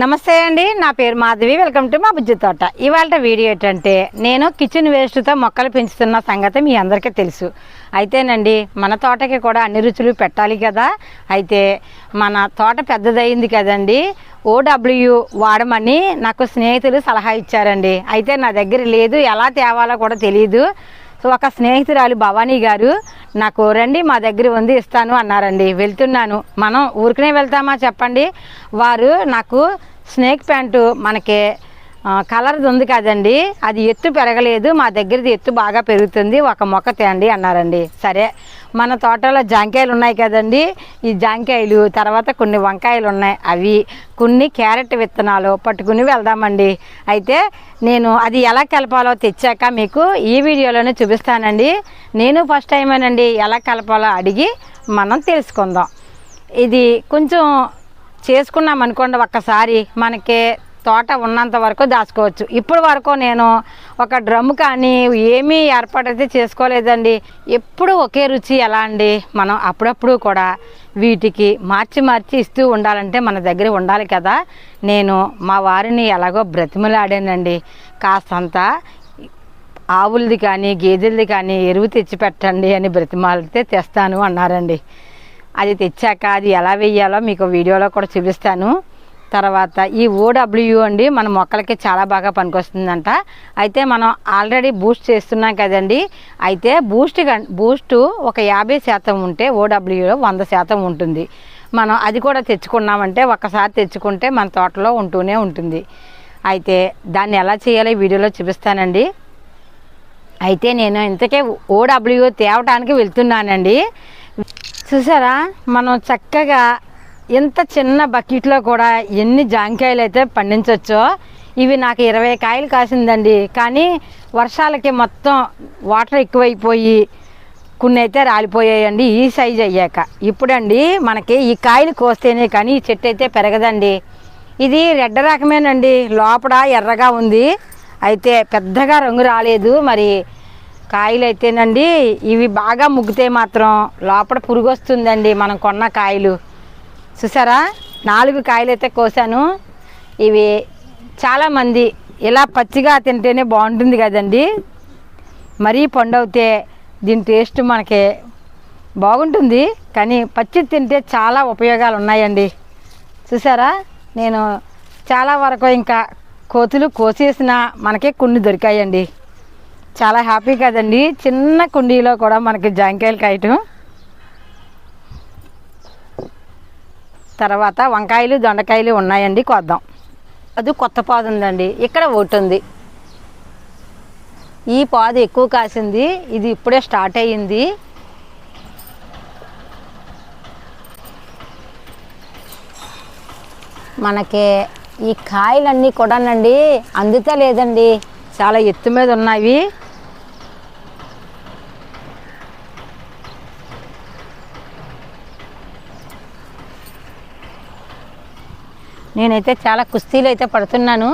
నమస్తే అండి నా పేరు మాధవి వెల్కమ్ టు మా బుజ్జి తోట. ఇవాళ వీడియో ఏంటంటే నేను కిచెన్ వేస్ట్తో మొక్కలు పెంచుతున్న సంగతి మీ అందరికీ తెలుసు. అయితేనండి మన తోటకి కూడా అన్ని రుచులు పెట్టాలి కదా. అయితే మన తోట పెద్దదయింది కదండి ఓడబ్ల్యూ వాడమని నాకు స్నేహితులు సలహా ఇచ్చారండి. అయితే నా దగ్గర లేదు ఎలా తేవాలో కూడా తెలియదు సో ఒక స్నేహితురాలు భవానీ గారు నాకు రండి మా దగ్గర ఉంది ఇస్తాను అన్నారండి. వెళ్తున్నాను. మనం ఊరికనే వెళ్తామా చెప్పండి? వారు నాకు స్నేక్ ప్యాంటు మనకి కలర్ది ఉంది కదండి. అది ఎత్తు పెరగలేదు. మా దగ్గరది ఎత్తు బాగా పెరుగుతుంది. ఒక మొక్క తేండి అన్నారండి. సరే మన తోటలో జాంకాయలు ఉన్నాయి కదండి. ఈ జాంకాయలు తర్వాత కొన్ని వంకాయలు ఉన్నాయి. అవి కొన్ని క్యారెట్ విత్తనాలు పట్టుకుని వెళ్దామండి. అయితే నేను అది ఎలా కలపాలో తెచ్చాక మీకు ఈ వీడియోలోనే చూపిస్తానండి. నేను ఫస్ట్ టైమేనండి ఎలా కలపాలో అడిగి మనం తెలుసుకుందాం. ఇది కొంచెం చేసుకున్నాం అనుకోండి ఒక్కసారి మనకి తోట ఉన్నంత వరకు దాచుకోవచ్చు. ఇప్పుడు వరకు నేను ఒక డ్రమ్ కానీ ఏమీ ఏర్పాటైతే చేసుకోలేదండి. ఎప్పుడు ఒకే రుచి ఎలా అండి? మనం అప్పుడప్పుడు కూడా వీటికి మార్చి మార్చి ఇస్తూ ఉండాలంటే మన దగ్గర ఉండాలి కదా. నేను మా వారిని ఎలాగో బ్రతిమలాడానండి. కాస్తంత ఆవులది కానీ గేదెలది కానీ ఎరువు తెచ్చి పెట్టండి అని బ్రతిమాలితే తెస్తాను అన్నారండి. అది తెచ్చాక అది ఎలా వెయ్యాలో మీకు వీడియోలో కూడా చూపిస్తాను. తర్వాత ఈ ఓడబ్ల్యూ అండి మన మొక్కలకి చాలా బాగా పనికొస్తుందంట. అయితే మనం ఆల్రెడీ బూస్ట్ చేస్తున్నాం కదండి. అయితే బూస్ట్ గం- బూస్ట్ ఒక యాభై శాతం ఉంటే ఓడబ్ల్యూలో వంద శాతం ఉంటుంది. మనం అది కూడా తెచ్చుకున్నామంటే ఒకసారి తెచ్చుకుంటే మన తోటలో ఉంటూనే ఉంటుంది. అయితే దాన్ని ఎలా చేయాలో ఈ వీడియోలో చూపిస్తానండి. అయితే నేను ఇంతకే ఓడబ్ల్యూ తేవటానికి వెళ్తున్నానండి. చూసారా? మనం చక్కగా ఇంత చిన్న బకెట్లో కూడా ఎన్ని జాంకాయలు అయితే పండించవచ్చో ఇవి నాకు ఇరవై కాయలు కాసిందండి. కానీ వర్షాలకి మొత్తం వాటర్ ఎక్కువైపోయి కొన్ని అయితే రాలిపోయాయండి ఈ సైజ్ అయ్యాక. ఇప్పుడండి మనకి ఈ కాయలు కోస్తేనే కానీ ఈ చెట్టు అయితే పెరగదండి. ఇది రెడ్డ రకమేనండి లోపల ఎర్రగా ఉంది. అయితే పెద్దగా రంగు రాలేదు మరి కాయలు అయితేనండి ఇవి బాగా ముగ్గితే మాత్రం లోపల పురుగు వస్తుందండి మనం కొన్న కాయలు. చూసారా? నాలుగు కాయలు అయితే కోసాను. ఇవి చాలామంది ఇలా పచ్చిగా తింటేనే బాగుంటుంది కదండి. మరీ పండవుతే దీని టేస్ట్ మనకి బాగుంటుంది. కానీ పచ్చి తింటే చాలా ఉపయోగాలు ఉన్నాయండి చూసారా? నేను చాలా వరకు ఇంకా కోతులు కోసేసిన మనకే కొన్ని దొరికాయండి. చాలా హ్యాపీ కదండి. చిన్న కుండీలో కూడా మనకి జాంకాయలు కాయటం. తర్వాత వంకాయలు దొండకాయలు ఉన్నాయండి కొద్దాం. అది కొత్త పాదు ఉందండి ఇక్కడ ఒకటి ఉంది. ఈ పాదు ఎక్కువ కాసింది. ఇది ఇప్పుడే స్టార్ట్ అయ్యింది. మనకి ఈ కాయలన్నీ కూడానండి అందుతా లేదండి చాలా ఎత్తు మీద ఉన్నవి. నేనైతే చాలా కుస్తీలు అయితే పడుతున్నాను.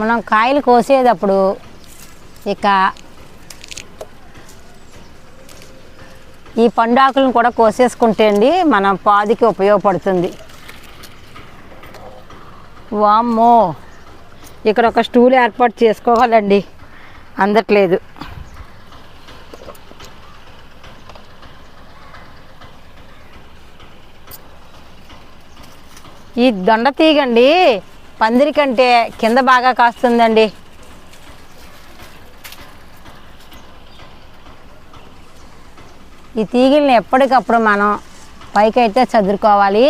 మనం కాయలు కోసేటప్పుడు ఇక ఈ పండాకులను కూడా కోసేసుకుంటే అండి మన పాదికి ఉపయోగపడుతుంది. వామ్మో. ఇక్కడ ఒక స్టూల్ ఏర్పాటు చేసుకోవాలండి. అందట్లేదు. ఈ దొండ తీగండి. పందిరి కంటే కింద బాగా కాస్తుందండి. ఈ తీగల్ని ఎప్పటికప్పుడు మనం పైకైతే చదురుకోవాలి.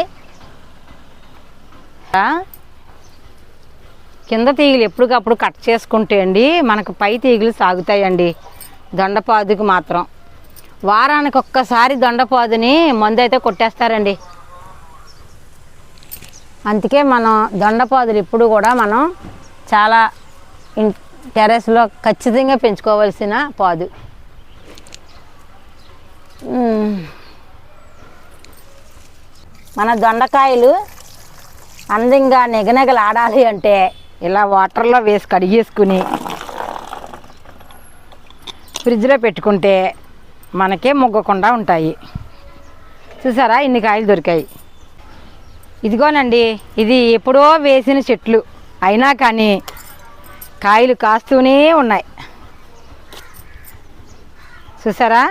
కింద తీగలు ఎప్పటికప్పుడు కట్ చేసుకుంటే అండి మనకు పై తీగలు సాగుతాయండి. దొండపాదుకి మాత్రం. వారానికి ఒక్కసారి దొండపాదుని మందు అయితే కొట్టేస్తారండి. అందుకే మనం దొండపాదులు ఇప్పుడు కూడా మనం చాలా ఇన్ టెర్రస్లో ఖచ్చితంగా పెంచుకోవాల్సిన పాదు. మన దొండకాయలు అందంగా నెగనెగలు ఆడాలి అంటే ఇలా వాటర్లో వేసి కడిగేసుకుని ఫ్రిడ్జ్లో పెట్టుకుంటే మనకే మొగ్గకుండా ఉంటాయి. చూసారా? ఇన్ని కాయలు దొరికాయి. ఇదిగోనండి ఇది ఎప్పుడో వేసిన చెట్లు. అయినా కానీ కాయలు కాస్తూనే ఉన్నాయి. చూసారా?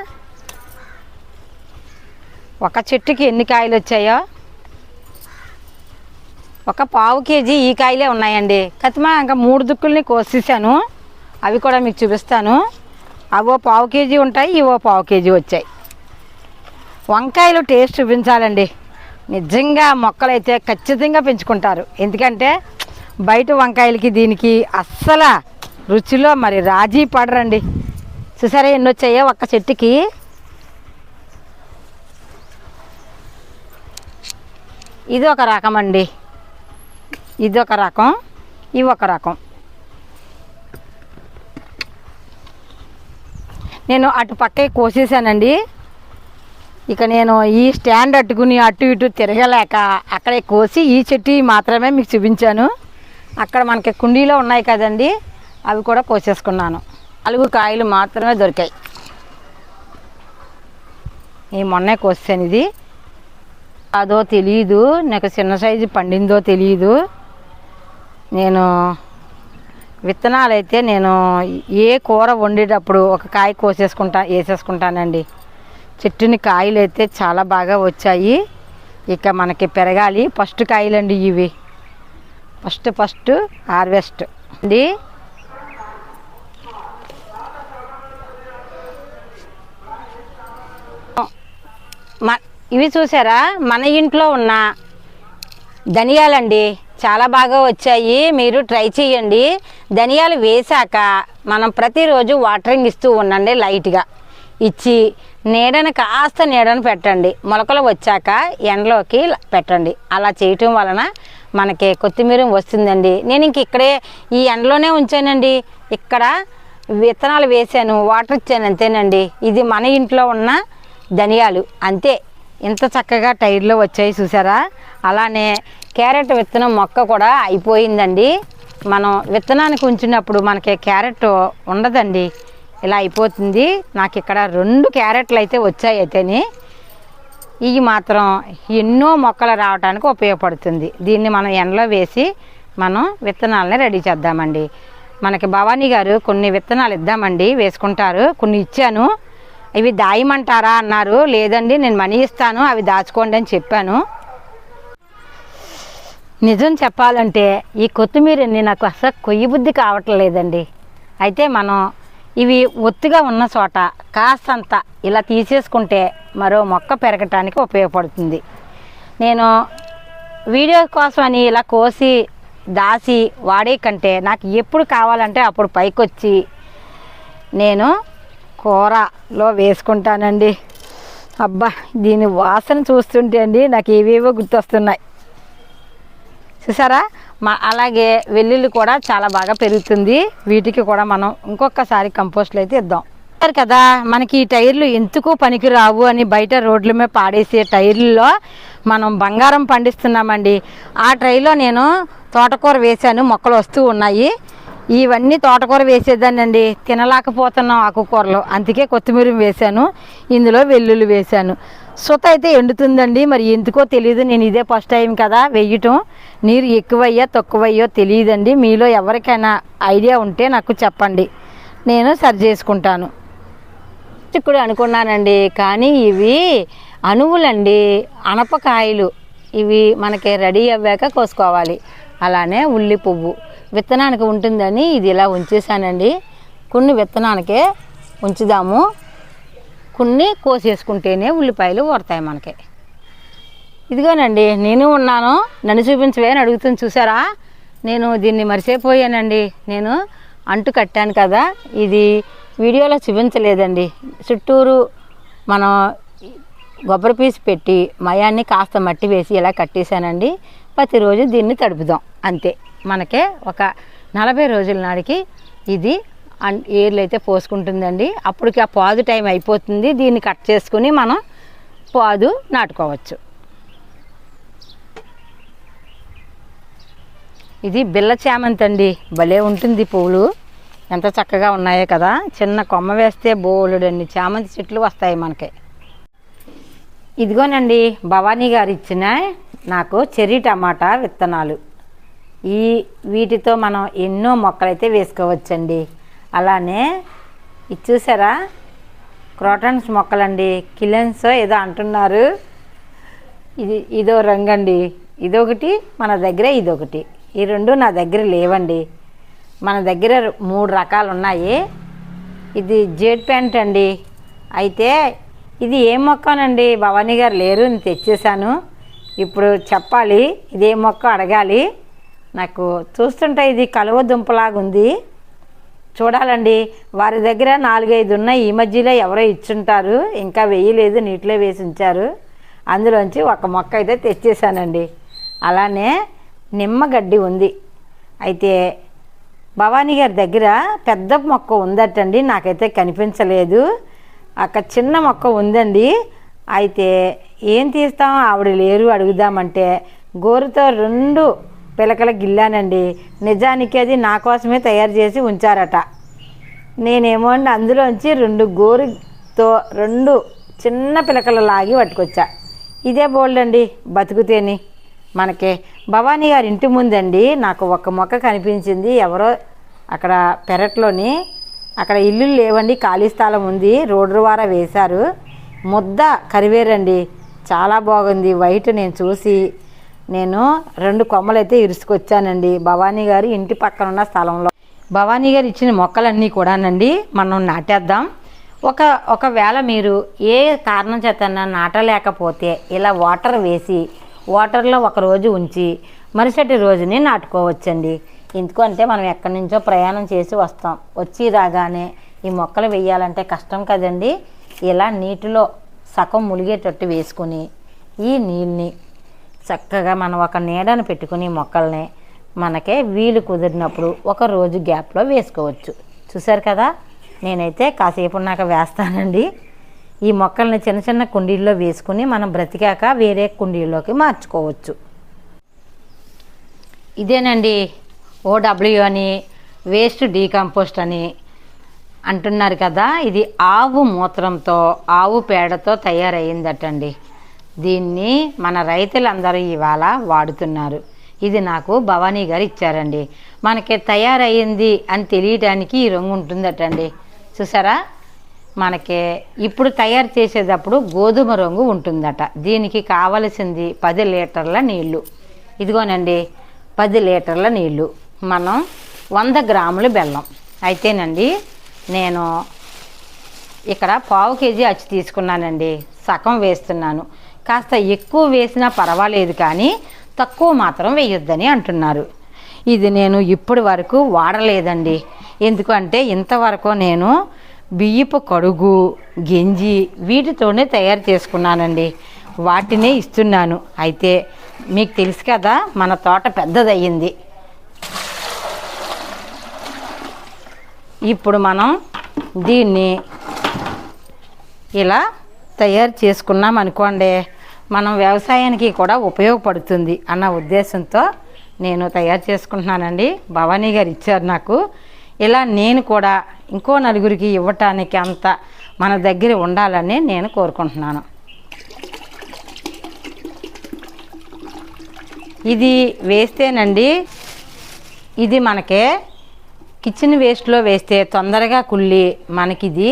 ఒక చెట్టుకి ఎన్ని కాయలు వచ్చాయో? ఒక పావు కేజీ ఈ కాయలే ఉన్నాయండి. కతిమా ఇంకా మూడు దుక్కుల్ని కోసేసాను. అవి కూడా మీకు చూపిస్తాను. అవో పావు కేజీ ఉంటాయి ఇవో పావు కేజీ వచ్చాయి. వంకాయలు టేస్ట్ చూపించాలండి. నిజంగా మొక్కలైతే ఖచ్చితంగా పెంచుకుంటారు. ఎందుకంటే బయట వంకాయలకి దీనికి అస్సలు రుచిలో మరి రాజీ పడరండి. చూసారా ఎన్ని వచ్చాయో ఒక్క చెట్టుకి? ఇది ఒక రకం అండి ఇది ఒక రకం ఇవి ఒక రకం. నేను అటు పక్కే కోసేసానండి. ఇక నేను ఈ స్టాండ్ అట్టుకుని అటు ఇటు తిరగలేక అక్కడే కోసి ఈ చెట్టు మాత్రమే మీకు చూపించాను. అక్కడ మనకి కుండీలో ఉన్నాయి కదండి అవి కూడా కోసేసుకున్నాను. నాలుగు కాయలు మాత్రమే దొరికాయి. ఈ మొన్నే కోసాను ఇది. అదో తెలియదు నాకు చిన్న సైజు పండిందో తెలియదు నేను విత్తనాలు అయితే నేను ఏ కూర వండేటప్పుడు ఒక కాయ కోసేసుకుంటా వేసేసుకుంటానండి. చెట్టుని కాయలు అయితే చాలా బాగా వచ్చాయి. ఇక మనకి పెరగాలి. ఫస్ట్ కాయలండి ఇవి. First first harvest. అండి. మ- ఇవి చూసారా? మన ఇంట్లో ఉన్న ధనియాలండి. చాలా బాగా వచ్చాయి. మీరు ట్రై చేయండి. ధనియాలు వేశాక మనం ప్రతిరోజు వాటరింగ్ ఇస్తూ ఉండండి లైట్గా. ఇచ్చి నీడను కాస్త నీడను పెట్టండి. మొలకలు వచ్చాక ఎండలోకి పెట్టండి. అలా చేయటం వలన మనకి కొత్తిమీర వస్తుందండి. నేను ఇంక ఇక్కడే ఈ ఎండలోనే ఉంచానండి. ఇక్కడ విత్తనాలు వేసాను వాటర్ ఇచ్చాను అంతేనండి. ఇది మన ఇంట్లో ఉన్న ధనియాలు. అంతే. ఇంత చక్కగా టైర్లో వచ్చాయి చూసారా? అలానే క్యారెట్ విత్తనం మొక్క కూడా అయిపోయిందండి. మనం విత్తనానికి ఉంచినప్పుడు మనకి క్యారెట్ ఉండదండి. ఇలా అయిపోతుంది. నాకు ఇక్కడ రెండు క్యారెట్లు అయితే వచ్చాయి అయితేని. ఇవి మాత్రం ఎన్నో మొక్కలు రావడానికి ఉపయోగపడుతుంది. దీన్ని మనం ఎండలో వేసి మనం విత్తనాలని రెడీ చేద్దామండి. మనకి భవానీ గారు కొన్ని విత్తనాలు ఇద్దామండి. వేసుకుంటారు. కొన్ని ఇచ్చాను. ఇవి దాయమంటారా అన్నారు. లేదండి నేను మనీ ఇస్తాను. అవి దాచుకోండి అని చెప్పాను. నిజం చెప్పాలంటే ఈ కొత్తిమీరని నాకు అసలు కొయ్యి బుద్ధి కావట్లేదండి. అయితే మనం ఇవి ఒత్తుగా ఉన్న చోట కాస్తంత ఇలా తీసేసుకుంటే మరో మొక్క పెరగటానికి ఉపయోగపడుతుంది. నేను వీడియో కోసమని ఇలా కోసి దాసి వాడే కంటే నాకు ఎప్పుడు కావాలంటే అప్పుడు పైకొచ్చి నేను కూరలో వేసుకుంటానండి. అబ్బా దీని వాసన చూస్తుంటే అండి నాకు ఏవేవో గుర్తొస్తున్నాయి. చూసారా? మా అలాగే వెల్లుల్లి కూడా చాలా బాగా పెరుగుతుంది. వీటికి కూడా మనం ఇంకొకసారి కంపోస్ట్లు అయితే ఇద్దాం. చూసారు కదా మనకి ఈ టైర్లు ఎందుకు పనికి రావు అని బయట రోడ్ల మీద పాడేసే టైర్లలో మనం బంగారం పండిస్తున్నామండి. ఆ ట్రైలో నేను తోటకూర వేశాను మొక్కలు వస్తూ ఉన్నాయి. ఇవన్నీ తోటకూర వేసేదానండి తినలేకపోతున్నాం ఆకుకూరలు. అందుకే కొత్తిమీర వేశాను. ఇందులో వెల్లుల్లి వేశాను. సుత అయితే ఎండుతుందండి మరి ఎందుకో తెలియదు నేను ఇదే ఫస్ట్ టైం కదా వెయ్యటం. నీరు ఎక్కువయ్యా తక్కువయ్యో తెలియదండి మీలో ఎవరికైనా ఐడియా ఉంటే నాకు చెప్పండి. నేను సరి చేసుకుంటాను. చిక్కుడు అనుకున్నానండి కానీ ఇవి అణువులండి. అనపకాయలు ఇవి మనకి రెడీ అవ్వాక కోసుకోవాలి. అలానే ఉల్లి పువ్వు. విత్తనానికి ఉంటుందని ఇది ఇలా ఉంచేసానండి కొన్ని విత్తనానికే ఉంచుదాము. కొన్ని కోసేసుకుంటేనే ఉల్లిపాయలు పడతాయి మనకి. ఇదిగోనండి నేను ఉన్నాను. నన్ను చూపించవే అని అడుగుతుంది చూసారా? నేను దీన్ని మర్చిపోయానండి నేను అంటు కట్టాను కదా. ఇది వీడియోలో చూపించలేదండి. చుట్టూరు మనం కొబ్బరి పీసు పెట్టి మయాన్ని కాస్త మట్టి వేసి ఇలా కట్టేశానండి. ప్రతిరోజు దీన్ని తడుపుదాం. అంతే. మనకే ఒక నలభై రోజుల నాటికి ఇది ఏర్లు అయితే పోసుకుంటుందండి. అప్పటికి ఆ పాదు టైం అయిపోతుంది. దీన్ని కట్ చేసుకుని మనం పాదు నాటుకోవచ్చు. ఇది బిల్ల చామంతి అండి భలే ఉంటుంది పువ్వులు. ఎంత చక్కగా ఉన్నాయో కదా. చిన్న కొమ్మ వేస్తే బోలుడండి. చామంతి చెట్లు వస్తాయి మనకి. ఇదిగోనండి భవానీ గారు ఇచ్చిన నాకు చెర్రీ టమాటా విత్తనాలు. ఈ వీటితో మనం ఎన్నో మొక్కలైతే వేసుకోవచ్చండి. అలానే ఇది చూసారా? క్రోటన్స్ మొక్కలండి. కిలెన్స్ ఏదో అంటున్నారు. ఇది ఇదో రంగు అండి ఇదొకటి మన దగ్గర ఇదొకటి. ఈ రెండు నా దగ్గర లేవండి. మన దగ్గర మూడు రకాలు ఉన్నాయి ఇది జేడ్ ప్యాంట్ అండి. అయితే ఇది ఏ మొక్కనండి? భవానీ గారు లేరు నేను తెచ్చేసాను ఇప్పుడు చెప్పాలి ఇది ఏ మొక్క అడగాలి. నాకు చూస్తుంటే ఇది కలువ దుంపలాగా ఉంది చూడాలండి. వారి దగ్గర నాలుగైదు ఉన్నాయి. ఈ మధ్యలో ఎవరో ఇచ్చుంటారు. ఇంకా వేయలేదు. నీటిలో వేసి ఉంచారు అందులోంచి ఒక మొక్క అయితే తెచ్చేసానండి అలానే నిమ్మగడ్డి ఉంది. అయితే భవానీ గారి దగ్గర పెద్ద మొక్క ఉందటండి. నాకైతే కనిపించలేదు. అక్కడ చిన్న మొక్క ఉందండి. అయితే ఏం తీస్తాం? ఆవిడ లేరు అడుగుదామంటే గోరుతో రెండు పిలకల గిల్లానండి. నిజానికి అది నా కోసమే తయారు చేసి ఉంచారట. నేనేమో అండి అందులోంచి రెండు గోరుతో రెండు చిన్న పిలకలు లాగి పట్టుకొచ్చా. ఇదే బోల్డ్ అండి బతుకుతేని మనకి. భవానీ గారి ఇంటి ముందండి నాకు ఒక మొక్క కనిపించింది. ఎవరో అక్కడ పెరట్లోని అక్కడ ఇల్లు లేవండి ఖాళీ స్థలం ఉంది రోడ్డు వారా వేశారు. ముద్ద కరివేరండి. చాలా బాగుంది. వైట్ నేను చూసి నేను రెండు కొమ్మలైతే ఇరుసుకొచ్చానండి. భవానీ గారి ఇంటి పక్కన ఉన్న స్థలంలో. భవానీ గారు ఇచ్చిన మొక్కలన్నీ కూడానండి మనం నాటేద్దాం. ఒక ఒకవేళ మీరు ఏ కారణం చేత నాటలేకపోతే ఇలా వాటర్ వేసి వాటర్లో ఒక రోజు ఉంచి మరుసటి రోజుని నాటుకోవచ్చండి. ఎందుకంటే మనం ఎక్కడి నుంచో ప్రయాణం చేసి వస్తాం. వచ్చి రాగానే ఈ మొక్కలు వేయాలంటే కష్టం కదండి. ఇలా నీటిలో సగం ములిగేటట్టు వేసుకుని ఈ నీళ్ళని చక్కగా మనం ఒక నీడను పెట్టుకుని మొక్కల్ని మనకే వీలు కుదిరినప్పుడు ఒక రోజు గ్యాప్లో వేసుకోవచ్చు. చూసారు కదా? నేనైతే కాసేపు నాకు వేస్తానండి. ఈ మొక్కల్ని చిన్న చిన్న కుండీల్లో వేసుకుని మనం బ్రతికాక వేరే కుండీల్లోకి మార్చుకోవచ్చు. ఇదేనండి ఓడబ్ల్యూ అని వేస్ట్ డీకంపోస్ట్ అని అంటున్నారు కదా? ఇది ఆవు మూత్రంతో ఆవు పేడతో తయారయ్యిందటండి దీన్ని మన రైతులందరూ ఇవాళ వాడుతున్నారు. ఇది నాకు భవానీ గారు ఇచ్చారండి. మనకి తయారయ్యింది అని తెలియటానికి ఈ రంగు ఉంటుందటండి. చూసారా? మనకి ఇప్పుడు తయారు చేసేటప్పుడు గోధుమ రంగు ఉంటుందట. దీనికి కావలసింది పది లీటర్ల నీళ్ళు. ఇదిగోనండి పది లీటర్ల నీళ్ళు. మనం వంద గ్రాములు బెల్లం. అయితేనండి నేను ఇక్కడ పావు కేజీ అచ్చి తీసుకున్నానండి. సగం వేస్తున్నాను. కాస్త ఎక్కువ వేసినా పర్వాలేదు కానీ తక్కువ మాత్రం వేయొద్దని అంటున్నారు. ఇది నేను ఇప్పటి వరకు వాడలేదండి. ఎందుకంటే ఇంతవరకు నేను బియ్యపు కడుగు గెంజి వీటితోనే తయారు చేసుకున్నానండి. వాటినే ఇస్తున్నాను. అయితే మీకు తెలుసు కదా మన తోట పెద్దదయ్యింది. ఇప్పుడు మనం దీన్ని ఇలా తయారు చేసుకున్నాం అనుకోండి మనం వ్యవసాయానికి కూడా ఉపయోగపడుతుంది అన్న ఉద్దేశంతో నేను తయారు చేసుకుంటున్నానండి. భవానీ గారు ఇచ్చారు నాకు. ఇలా నేను కూడా ఇంకో నలుగురికి ఇవ్వటానికి అంత మన దగ్గర ఉండాలని నేను కోరుకుంటున్నాను. ఇది వేస్తేనండి ఇది మనకే కిచెన్ వేస్ట్లో వేస్తే తొందరగా కుళ్ళి మనకిది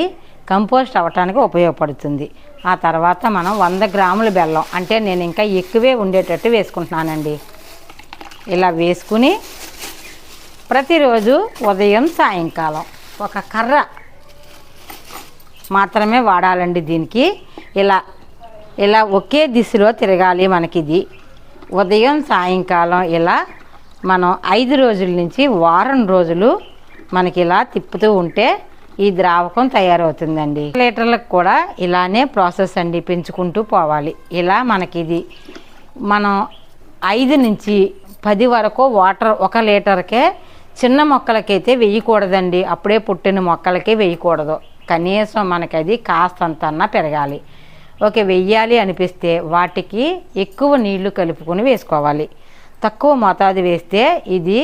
కంపోస్ట్ అవ్వటానికి ఉపయోగపడుతుంది. ఆ తర్వాత మనం వంద గ్రాముల బెల్లం అంటే నేను ఇంకా ఎక్కువే ఉండేటట్టు వేసుకుంటున్నానండి. ఇలా వేసుకుని ప్రతిరోజు ఉదయం సాయంకాలం ఒక కర్ర మాత్రమే వాడాలండి దీనికి. ఇలా ఇలా ఒకే దిశలో తిరగాలి మనకిది. ఉదయం సాయంకాలం ఇలా మనం ఐదు రోజుల నుంచి వారం రోజులు మనకి ఇలా తిప్పుతూ ఉంటే ఈ ద్రావకం తయారవుతుందండి. లీటర్లకు కూడా ఇలానే ప్రాసెస్ అండి పెంచుకుంటూ పోవాలి. ఇలా మనకి ఇది మనం ఐదు నుంచి పది వరకు వాటర్ ఒక లీటర్కే చిన్న మొక్కలకైతే వేయకూడదండి. అప్పుడే పుట్టిన మొక్కలకే వేయకూడదు. కనీసం మనకి అది కాస్తంతన్నా పెరగాలి. ఓకే వెయ్యాలి అనిపిస్తే వాటికి ఎక్కువ నీళ్ళు కలుపుకొని వేసుకోవాలి. తక్కువ మోతాదు వేస్తే ఇది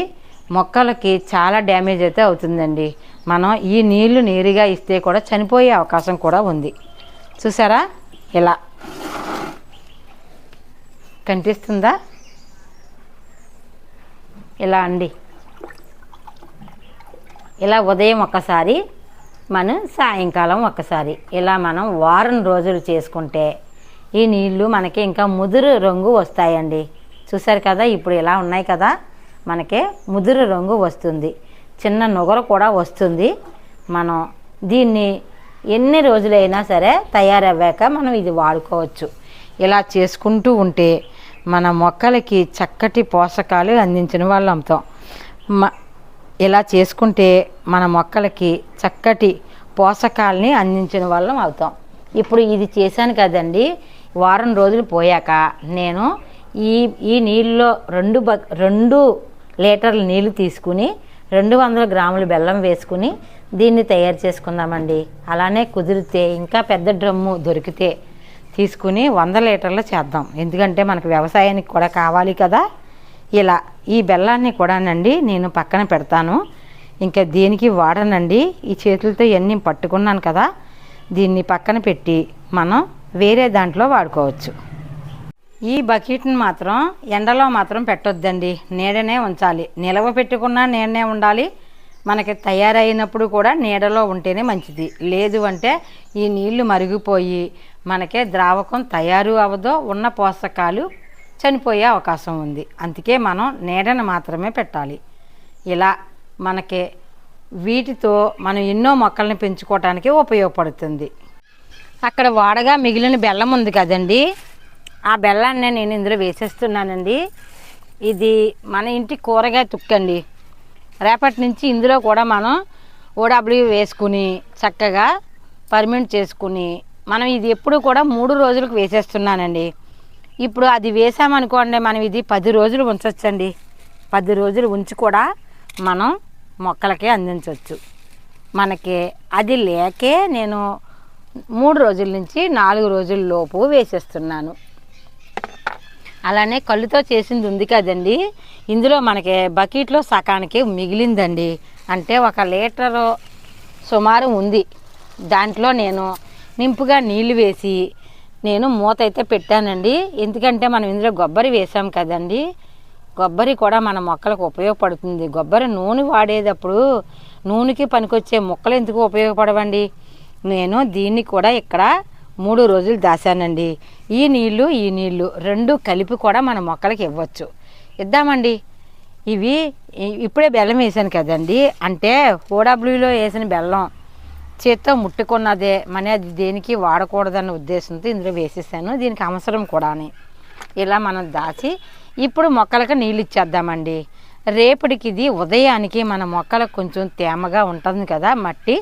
మొక్కలకి చాలా డ్యామేజ్ అయితే అవుతుందండి. మనం ఈ నీళ్ళు నీరుగా ఇస్తే కూడా చనిపోయే అవకాశం కూడా ఉంది. చూసారా? ఇలా. కనిపిస్తుందా? ఇలా అండి. ఇలా ఉదయం ఒకసారి మనం సాయంకాలం ఒకసారి ఇలా మనం వారం రోజులు చేసుకుంటే ఈ నీళ్ళు మనకి ఇంకా ముదురు రంగు వస్తాయండి. చూసారు కదా? ఇప్పుడు ఇలా ఉన్నాయి కదా? మనకి ముదురు రంగు వస్తుంది. చిన్న నుగరు కూడా వస్తుంది. మనం దీన్ని ఎన్ని రోజులైనా సరే తయారవ్వాక మనం ఇది వాడుకోవచ్చు. ఇలా చేసుకుంటూ ఉంటే మన మొక్కలకి చక్కటి పోషకాలు అందించిన వాళ్ళు అమ్ముతాం మ ఇలా చేసుకుంటే మన మొక్కలకి చక్కటి పోషకాలని అందించిన వాళ్ళం అవుతాం. ఇప్పుడు ఇది చేశాను కదండి. వారం రోజులు పోయాక నేను ఈ ఈ నీళ్ళలో రెండు బ రెండు లీటర్ల నీళ్ళు తీసుకుని రెండు వందల గ్రాములు బెల్లం వేసుకుని దీన్ని తయారు చేసుకుందామండి. అలానే కుదిరితే ఇంకా పెద్ద డ్రమ్ము దొరికితే తీసుకుని వంద లీటర్లు చేద్దాం. ఎందుకంటే మనకు వ్యవసాయానికి కూడా కావాలి కదా. ఇలా ఈ బెల్లాన్ని కూడానండి నేను పక్కన పెడతాను. ఇంకా దేనికి వాడనండి. ఈ చేతులతో ఇవన్నీ పట్టుకున్నాను కదా దీన్ని పక్కన పెట్టి మనం వేరే దాంట్లో వాడుకోవచ్చు. ఈ బకెట్ని మాత్రం ఎండలో మాత్రం పెట్టొద్దండి. నీడనే ఉంచాలి. నిలవ పెట్టుకున్నా నీడనే ఉండాలి. మనకి తయారైనప్పుడు కూడా నీడలో ఉంటేనే మంచిది. లేదు అంటే ఈ నీళ్ళు మరిగిపోయి మనకే ద్రావకం తయారు అవ్వదో ఉన్న పోషకాలు చనిపోయే అవకాశం ఉంది. అందుకే మనం నీడను మాత్రమే పెట్టాలి. ఇలా మనకి వీటితో మనం ఎన్నో మొక్కల్ని పెంచుకోవటానికి ఉపయోగపడుతుంది. అక్కడ వాడగా మిగిలిన బెల్లం ఉంది కదండి. ఆ బెల్లాన్ని నేను ఇందులో వేసేస్తున్నానండి. ఇది మన ఇంటి కూరగాయ తుక్కండి. రేపటి నుంచి ఇందులో కూడా మనం ఓడబ్ల్యూ వేసుకుని చక్కగా పర్మెంట్ చేసుకుని మనం ఇది ఎప్పుడు కూడా మూడు రోజులకు వేసేస్తున్నానండి. ఇప్పుడు అది వేసామనుకోండి మనం ఇది పది రోజులు ఉంచవచ్చండి పది రోజులు ఉంచి కూడా మనం మొక్కలకి అందించవచ్చు మనకి అది లేకే నేను మూడు రోజుల నుంచి నాలుగు రోజుల లోపు వేసేస్తున్నాను. అలానే కళ్ళుతో చేసింది ఉంది కదండి. ఇందులో మనకి బకెట్లో సకానికి మిగిలిందండి. అంటే ఒక లీటరు సుమారు ఉంది. దాంట్లో నేను నింపుగా నీళ్ళు వేసి నేను మూత అయితే పెట్టానండి. ఎందుకంటే మనం ఇందులో కొబ్బరి వేసాం కదండి. కొబ్బరి కూడా మన మొక్కలకు ఉపయోగపడుతుంది. కొబ్బరి నూనె వాడేటప్పుడు నూనెకి పనికొచ్చే మొక్కలు ఎందుకు ఉపయోగపడవండి? నేను దీన్ని కూడా ఇక్కడ మూడు రోజులు దాశానండి ఈ నీళ్ళు ఈ నీళ్ళు రెండు కలిపి కూడా మన మొక్కలకి ఇవ్వచ్చు. ఇద్దామండి. ఇవి ఇప్పుడే బెల్లం వేసాను కదండి. అంటే ఓడబ్ల్యూలో వేసిన బెల్లం చేత్తో ముట్టుకున్నదే మన అది దేనికి వాడకూడదన్న ఉద్దేశంతో ఇందులో వేసేసాను. దీనికి అవసరం కూడాని. ఇలా మనం దాచి ఇప్పుడు మొక్కలకు నీళ్ళు ఇచ్చేద్దామండి. రేపటికి ఇది ఉదయానికి మన మొక్కలకు కొంచెం తేమగా ఉంటుంది కదా మట్టి.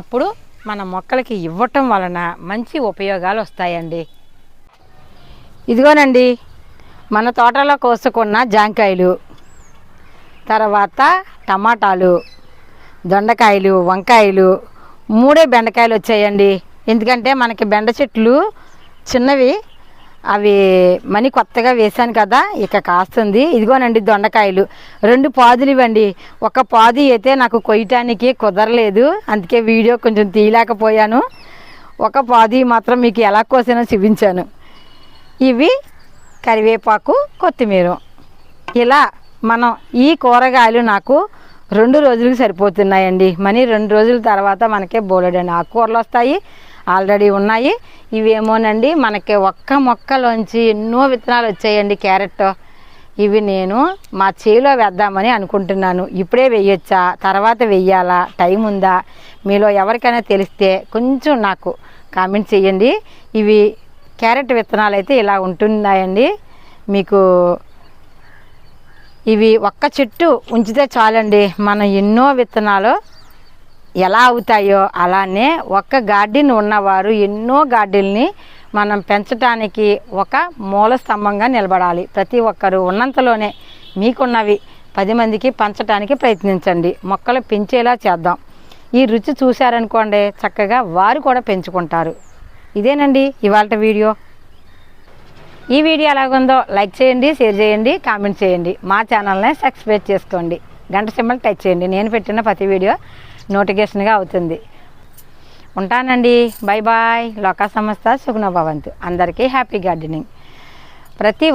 అప్పుడు మన మొక్కలకి ఇవ్వటం వలన మంచి ఉపయోగాలు వస్తాయండి. ఇదిగోనండి మన తోటలో కోసుకున్న జాంకాయలు తర్వాత టమాటాలు దొండకాయలు వంకాయలు మూడే బెండకాయలు వచ్చాయండి. ఎందుకంటే మనకి బెండ చెట్లు చిన్నవి అవి మనీ కొత్తగా వేశాను కదా ఇక కాస్తుంది. ఇదిగోనండి దొండకాయలు రెండు పాదులు ఇవ్వండి. ఒక పాదు అయితే నాకు కొయ్యటానికి కుదరలేదు అందుకే వీడియో కొంచెం తీయలేకపోయాను. ఒక పాది మాత్రం మీకు ఎలా కోసానో చూపించాను. ఇవి కరివేపాకు కొత్తిమీర. ఇలా మనం ఈ కూరగాయలు నాకు రెండు రోజులకు సరిపోతున్నాయండి. మనీ రెండు రోజుల తర్వాత మనకే బోలెడండి. ఆకుకూరలు వస్తాయి ఆల్రెడీ ఉన్నాయి. ఇవేమోనండి మనకి ఒక్క మొక్కలోంచి ఎన్నో విత్తనాలు వచ్చాయండి క్యారెట్. ఇవి నేను మా చేలో వేద్దామని అనుకుంటున్నాను. ఇప్పుడే వెయ్యొచ్చా తర్వాత వెయ్యాలా టైం ఉందా? మీలో ఎవరికైనా తెలిస్తే కొంచెం నాకు కామెంట్ చేయండి. ఇవి క్యారెట్ విత్తనాలు అయితే ఇలా ఉంటున్నాయండి. మీకు ఇవి ఒక్క చెట్టు ఉంచితే చాలండి. మనం ఎన్నో విత్తనాలు ఎలా అవుతాయో అలానే ఒక్క గార్డెన్ ఉన్నవారు ఎన్నో గార్డెన్ని మనం పెంచడానికి ఒక మూల స్తంభంగా నిలబడాలి. ప్రతి ఒక్కరు ఉన్నంతలోనే మీకున్నవి పది మందికి పంచడానికి ప్రయత్నించండి. మొక్కలు పెంచేలా చేద్దాం. ఈ రుచి చూశారనుకోండి చక్కగా వారు కూడా పెంచుకుంటారు. ఇదేనండి ఇవాళ వీడియో. ఈ వీడియో ఎలాగుందో లైక్ చేయండి షేర్ చేయండి కామెంట్ చేయండి. మా ఛానల్ని సబ్స్క్రైబ్ చేసుకోండి. గంట సింబల్ టచ్ చేయండి. నేను పెట్టిన ప్రతి వీడియో నోటిఫికేషన్గా అవుతుంది. ఉంటానండి. Bye bye. లోకా సంస్థ సుగుణ భవంతు. అందరికీ హ్యాపీ గార్డెనింగ్. ప్రతి